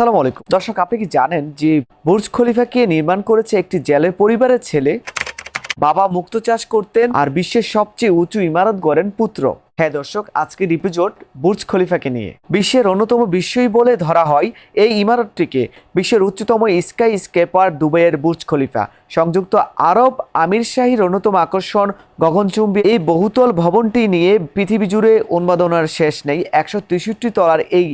আসসালামু আলাইকুম। দর্শক, আপনি কি জানেন যে বুর্জ খলিফাকে নির্মাণ করেছে একটি জেলের পরিবারের ছেলে? বাবা মুক্ত চাষ করতেন আর বিশ্বের সবচেয়ে উঁচু ইমারত গড়েন পুত্র। হ্যাঁ দর্শক, আজকের এপিসোড বুর্জ খলিফাকে নিয়ে। বিশ্বের অন্যতম বিশ্বই বলে ধরা হয় এই ইমারতটিকে, বিশ্বের উচ্চতম স্কাই স্কেপার দুবাইয়ের বুর্জ খলিফা। সংযুক্ত আরব আমির শাহীর অন্যতম আকর্ষণ গগনচুম্বী। এই বহুতল ভবনটি নিয়ে পৃথিবী জুড়ে উন্মাদনার শেষ নেই। একশো তেষট্টি তলার এই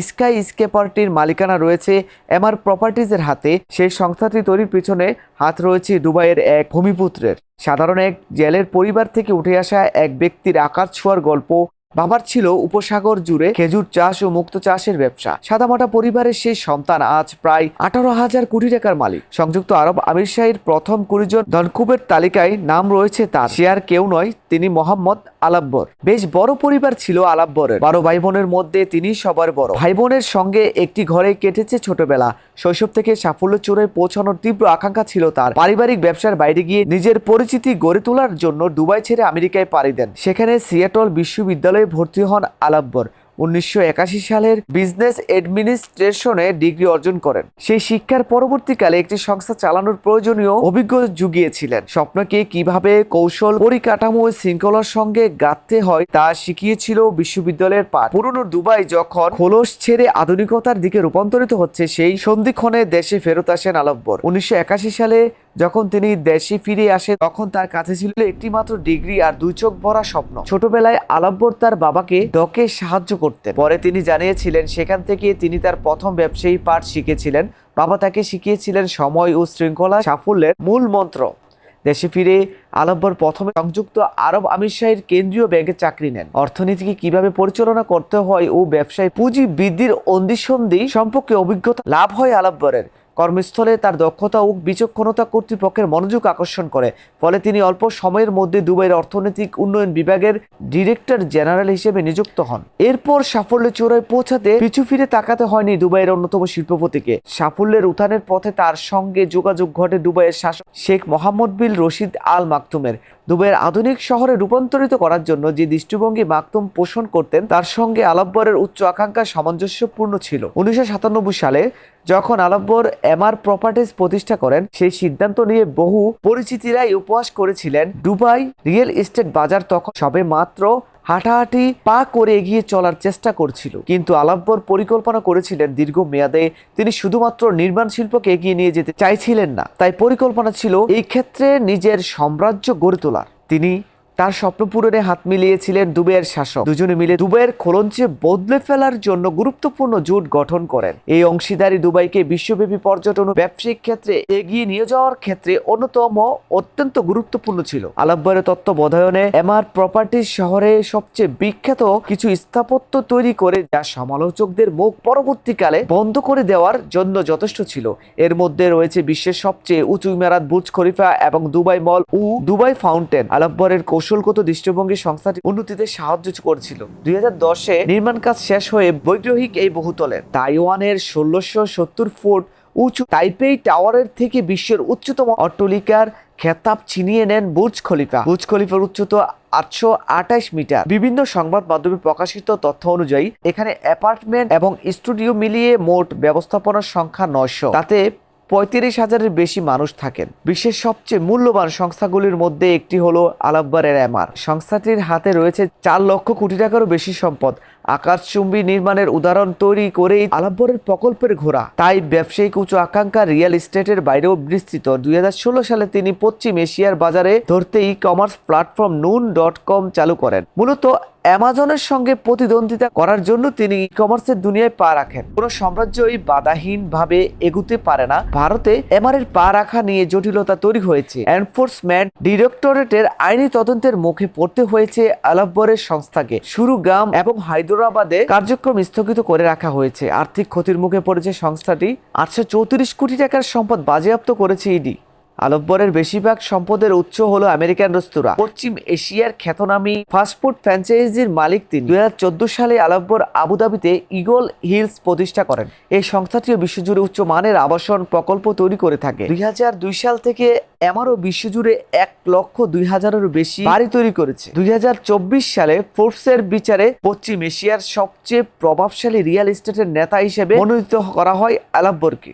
স্কাই স্কেপারটির মালিকানা রয়েছে এমআর প্রপার্টিজের হাতে। সেই সংস্থাটি তৈরির পিছনে হাত রয়েছে দুবাইয়ের এক ভূমিপুত্রের। সাধারণ এক জেলের পরিবার থেকে উঠে আসা এক ব্যক্তির আকাশ ছোঁয়ার গল্প বাবার ছিল উপসাগর জুড়ে খেজুর চাষ ও মুক্ত চাষের ব্যবসা। সাদামাটা পরিবারের সেই সন্তান আজ প্রায় আঠারো হাজার কোটি টাকার মালিক। সংযুক্ত আরব আমির শাহীর প্রথম কুড়িজন ধনকুবের তালিকায় নাম রয়েছে তার। সে আর কেউ নয়, তিনি মোহাম্মদ আলাব্বর। বেশ বড় পরিবার ছিল আলাব্বরের। বারো ভাই বোনের মধ্যে তিনি সবার বড়। ভাই বোনের সঙ্গে একটি ঘরে কেটেছে ছোটবেলা। শৈশব থেকে সাফল্য চূড়ায় পৌঁছানোর তীব্র আকাঙ্ক্ষা ছিল তার। পারিবারিক ব্যবসার বাইরে গিয়ে নিজের পরিচিতি গড়ে তোলার জন্য দুবাই ছেড়ে আমেরিকায় পাড়ি দেন। সেখানে সিয়াটল বিশ্ববিদ্যালয়ে ভর্তি হন আলাব্বর। উনিশশো একাশি সালের বিজনেস অ্যাডমিনিস্ট্রেশনে ডিগ্রি অর্জন করেন। সেই শিক্ষার পরবর্তীকালে একটি সংস্থা চালানোর প্রয়োজনীয় অভিজ্ঞ জুগিয়েছিলেন। স্বপ্নকে কীভাবে কৌশল পরিকাঠামো শৃঙ্খলার সঙ্গে গাঁথতে হয় তা শিখিয়েছিল বিশ্ববিদ্যালয়ের পাঠ। পুরনো দুবাই যখন খোলস ছেড়ে আধুনিকতার দিকে রূপান্তরিত হচ্ছে, সেই সন্ধিক্ষণে দেশে ফেরত আসেন আলব্বর। উনিশশো একাশি সালে যখন তিনি দেশে ফিরে আসে, তখন তার কাছে ছিল একটি মাত্র ডিগ্রি আর দুই চোখ ভরা স্বপ্ন। ছোটবেলায় আলাব্বর তার বাবাকে ডকে সাহায্য করতেন। পরে তিনি জানিয়েছিলেন, সেখান থেকে তিনি তার প্রথম ব্যবসায়ী পাঠ শিখেছিলেন। বাবা তাকে শিখিয়েছিলেন সময় ও শৃঙ্খলা সাফল্যের মূল মন্ত্র। দেশে ফিরে আলাব্বর প্রথমে সংযুক্ত আরব আমির কেন্দ্রীয় ব্যাংকে চাকরি নেন। অর্থনীতিকে কীভাবে পরিচালনা করতে হয় ও ব্যবসায় পুঁজি বৃদ্ধির অন্দিসন্ধি সম্পর্কে অভিজ্ঞতা লাভ হয় আলাব্বরের। কর্মস্থলে তার দক্ষতা ও বিচক্ষণতা কর্তৃপক্ষের মনোযোগ আকর্ষণ করে। ফলে তিনি অল্প সময়ের মধ্যে দুবাইয়ের অর্থনৈতিক উন্নয়ন বিভাগের ডিরেক্টর জেনারেল হিসেবে নিযুক্ত হন। এরপর সাফল্য চূড়ায় পৌঁছাতে পিছু ফিরে তাকাতে হয়নি দুবাইয়ের অন্যতম শিল্পপতিকে। সাফল্যের উত্থানের পথে তার সঙ্গে যোগাযোগ ঘটে দুবাইয়ের শাসক শেখ মোহাম্মদ বিল রশিদ আল মাকতুমের দুবাইয়ের আধুনিক শহরে রূপান্তরিত করার জন্য যে দৃষ্টিভঙ্গি মাকতুম পোষণ করতেন, তার সঙ্গে আলাব্বরের উচ্চ আকাঙ্ক্ষা সামঞ্জস্যপূর্ণ ছিল। উনিশশো সাতানব্বই সালে যখন আলাব্বর এমআর প্রপার্টিজ প্রতিষ্ঠা করেন, সেই সিদ্ধান্ত নিয়ে বহু পরিচিতিরাই উপহাস করেছিলেন, দুবাই রিয়েল এস্টেট বাজার তখন সবে মাত্র হাঁটাহাঁটি পা করে এগিয়ে চলার চেষ্টা করছিল। কিন্তু আলাব্বর পরিকল্পনা করেছিলেন দীর্ঘ মেয়াদে। তিনি শুধুমাত্র নির্মাণ শিল্পকে এগিয়ে নিয়ে যেতে চাইছিলেন না। তাই পরিকল্পনা ছিল এই ক্ষেত্রে নিজের সাম্রাজ্য গড়ে তোলার। তিনি তার স্বপ্ন পূরণে হাত মিলিয়েছিলেন দুবাইয়ের শাসক। দুজনে মিলে দুবাইয়ের খোলঞ্চে বদলে ফেলার জন্য গুরুত্বপূর্ণ জোট গঠন করেন। এই অংশীদারি দুবাইকে বিশ্বব্যাপী পর্যটন ও ব্যবসায়িক ক্ষেত্রে এগিয়ে নিয়ে যাওয়ার ক্ষেত্রে অন্যতম অত্যন্ত গুরুত্বপূর্ণ ছিল। আলাব্বরের তত্ত্বাবধায়নে এমআর প্রপার্টিজ শহরে সবচেয়ে বিখ্যাত কিছু স্থাপত্য তৈরি করে যা সমালোচকদের মুখ পরবর্তীকালে বন্ধ করে দেওয়ার জন্য যথেষ্ট ছিল। এর মধ্যে রয়েছে বিশ্বের সবচেয়ে উঁচু ইমারাত বুর্জ খলিফা এবং দুবাই মল ও দুবাই ফাউন্টেন। আলাব্বরের কৌশলগত দৃষ্টিভঙ্গি সংস্থাটি উন্নতিতে সাহায্য করেছিল। দুই দশে নির্মাণ কাজ শেষ হয়ে বৈগ্রহিক এই বহুতলের তাইওয়ানের ষোলোশো সত্তর ফুট উঁচু তাইপেই টাওয়ারের থেকে বিশ্বের উচ্চতম অট্টলিকার খেতাব ছিনিয়ে নেন বুর্জ খলিফা। বুর্জ খলিফার উচ্চতা আটশো আঠাশ মিটার। বিভিন্ন সংবাদ মাধ্যমে প্রকাশিত তথ্য অনুযায়ী এখানে অ্যাপার্টমেন্ট এবং স্টুডিও মিলিয়ে মোট ব্যবস্থাপনার সংখ্যা নয়শো। তাতে পঁয়ত্রিশ হাজারের বেশি মানুষ থাকেন। বিশ্বের সবচেয়ে মূল্যবান সংস্থাগুলির মধ্যে একটি হলো আলাব্বারের এমআর সংস্থাটির হাতে রয়েছে চার লক্ষ কোটি টাকারও বেশি সম্পদ। আকাশচুম্বী নির্মাণের উদাহরণ তৈরি করেই আলাব্বরের প্রকল্পের ঘোরা তাই ব্যবসায়িক উচ্চ আকাঙ্ক্ষা রিয়েল এস্টেটের বাইরেও বিস্তৃত। দুই সালে তিনি পশ্চিম এশিয়ার বাজারে ধরতে e commerce platform Noon dot com চালু করেন। মূলত অ্যামাজনের সঙ্গে প্রতিদ্বন্দ্বিতা করার জন্য তিনি ই কমার্সের দুনিয়ায় পা রাখেন। কোনো সাম্রাজ্যই বাধাহীন ভাবে এগুতে পারে না। ভারতে এমআরের পা রাখা নিয়ে জটিলতা তৈরি হয়েছে। এনফোর্সমেন্ট ডিরেক্টরেটের আইনি তদন্তের মুখে পড়তে হয়েছে আলাব্বরের সংস্থাকে। সুরুগাম এবং হায়দ্রাবাদে কার্যক্রম স্থগিত করে রাখা হয়েছে। আর্থিক ক্ষতির মুখে পড়েছে সংস্থাটি। আটশো চৌত্রিশ কোটি টাকার সম্পদ বাজেয়াপ্ত করেছে ইডি। আলব্বরের বেশিরভাগ সম্পদের উৎস হলো আমেরিকান রেস্তোরাঁ। পশ্চিম এশিয়ার খ্যাতনামী ফাস্টফুড ফ্র্যাঞ্চাইজির মালিক তিনি। দুই সালে আলব্বর আবুধাবিতে ইগল হিলস প্রতিষ্ঠা করেন। এই সংস্থাটিও বিশ্বজুড়ে উচ্চ মানের আবাসন প্রকল্প তৈরি করে থাকে। দুই হাজার দুই সাল থেকে এমারও বিশ্বজুড়ে এক লক্ষ দুই হাজারেরও বেশি বাড়ি তৈরি করেছে। দুই হাজার চব্বিশ সালে ফোর্বসের বিচারে পশ্চিম এশিয়ার সবচেয়ে প্রভাবশালী রিয়েল এস্টেটের নেতা হিসেবে মনোনীত করা হয় আলাব্বরকে